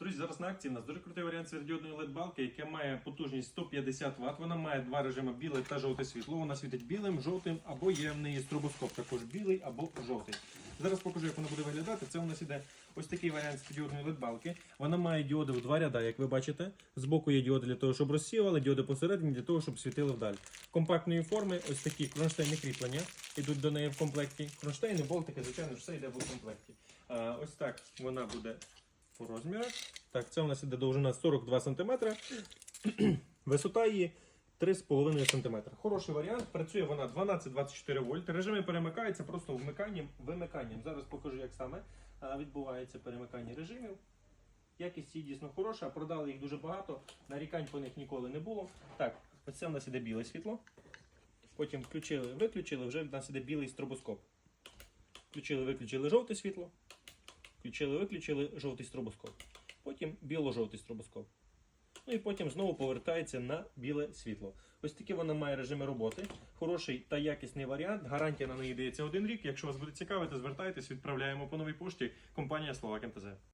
Друзі, зараз на акції у нас дуже крутий варіант світлодіодної LED-балки, яка має потужність 150 Вт. Вона має два режими біле та жовте світло. Вона світить білим, жовтим або є в неї стробоскоп, також білий або жовтий. Зараз покажу, як вона буде виглядати. Це у нас іде ось такий варіант світлодіодної LED-балки. Вона має діоди в два ряда, як ви бачите. Збоку є діоди для того, щоб розсіювали, діоди посередині для того, щоб світили вдаль. Компактної форми, ось такі кронштейни кріплення йдуть до неї в комплекті. Кронштейни, болтики, звичайно, все йде в комплекті. А, ось так вона буде по розмірах. Так, це у нас іде довжина 42 см. Висота її 3,5 см. Хороший варіант. Працює вона 12-24 вольт. Режими перемикаються просто вмиканням, вимиканням. Зараз покажу, як саме відбувається перемикання режимів. Якість її дійсно хороша, продали їх дуже багато, нарікань по них ніколи не було. Так, ось це у нас іде біле світло. Потім включили, виключили, вже в нас іде білий стробоскоп. Включили, виключили жовте світло. Включили, виключили жовтий стробоскоп. Потім біло-жовтий стробоскоп. Ну і потім знову повертається на біле світло. Ось такі вона має режими роботи. Хороший та якісний варіант. Гарантія на неї дається один рік. Якщо вас буде цікавити, звертайтесь, відправляємо по новій пошті. Компанія Словак МТЗ.